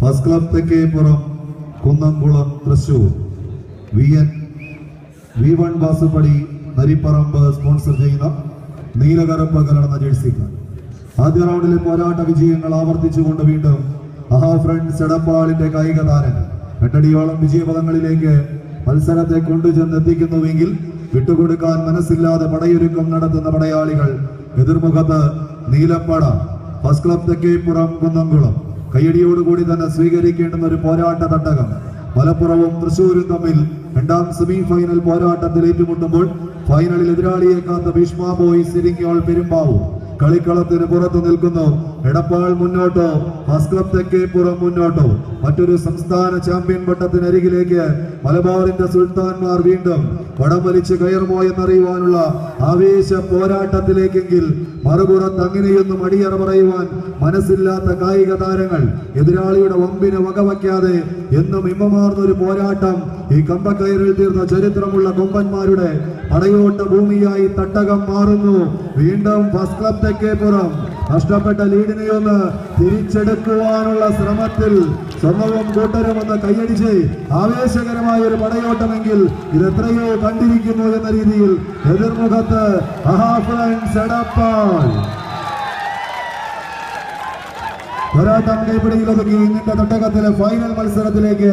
First club Thekkepuram Kunnamkulam Thrissur V N V one വാസുപടി Naripparamba sponsor ചെയ്യുന്ന നീലകരപ്പ് കലർന്ന ജേഴ്സിക്കാർ. ആദ്യ റൗണ്ടിലെ പോരാട്ട വിജയങ്ങൾ ആവർത്തിച്ചുകൊണ്ട് വീണ്ടും അഹാ ഫ്രണ്ട്സ് എടപ്പാളിന്റെ കായിക താരങ്ങൾ. എട്ടടിയോളം വിജയപദങ്ങളിലേക്ക് മത്സരത്തെ കൊണ്ടുചെന്നെത്തിക്കുന്നുവെങ്കിൽ വിട്ടുകൊടുക്കാൻ മനസ്സില്ലാതെ പടയൊരുക്കം നടത്തുന്ന പടയാളികൾ എതിർമുഖത്ത് നീലപ്പട. First club Thekkepuram Kunnamkulam. കയ്യടിയോടുകൂടി തന്നെ സ്വീകരിക്കേണ്ടുന്ന ഒരു പോരാട്ട തട്ടകം. മലപ്പുറവും തൃശൂരും തമ്മിൽ രണ്ടാം സെമി ഫൈനൽ പോരാട്ടത്തിൽ ഏറ്റുമുട്ടുമ്പോൾ ഫൈനലിൽ എതിരാളിയെ കാത്ത ഭീഷ്മ ബോയ്സ് ഇരിങ്ങിയോൾ പെരുമ്പാവും. കളിക്കളത്തിന് പുറത്തു നിൽക്കുന്നു. എടപ്പാൾ മുന്നോട്ടോ? ഫസ്റ്റ് തെക്കേപ്പുറം മുന്നോട്ടോ? മറ്റൊരു സംസ്ഥാന ചാമ്പ്യൻ പട്ടത്തിനരികിലേക്ക് മലബാറിന്റെ സുൽത്താൻമാർ വീണ്ടും വടം വലിച്ച് കയറുമോ എന്നറിയുവാനുള്ള ആവേശ പോരാട്ടത്തിലേക്കെങ്കിൽ മറുപുറത്ത് അങ്ങനെയൊന്നും അടിയറ പറയുവാൻ മനസ്സില്ലാത്ത കായിക താരങ്ങൾ എതിരാളിയുടെ വമ്പിന് വകവയ്ക്കാതെ എന്നും ഇമ്മമാർന്നൊരു പോരാട്ടം ഈ കമ്പക്കയറിൽ തീർന്ന ചരിത്രമുള്ള കൊമ്പന്മാരുടെ പടയോട്ട ഭൂമിയായി തട്ടകം മാറുന്നു. വീണ്ടും ഫസ്റ്റ് ക്ലബ് തെക്കേപ്പുറം. നഷ്ടപ്പെട്ട ലീഡിനെ ഒന്ന് തിരിച്ചെടുക്കുവാനുള്ള ശ്രമത്തിൽ സ്വർണവും കൂട്ടരുമെന്ന് കൈയടിച്ച് ആവേശകരമായ ഒരു പടയോട്ടമെങ്കിൽ ഇത് എത്രയോ കണ്ടിരിക്കുന്നു എന്ന രീതിയിൽ എതിർമുഖത്ത് പോരാട്ടം കൈപ്പിടിയിൽ ഇന്നത്തെ തട്ടകത്തിലെ ഫൈനൽ മത്സരത്തിലേക്ക്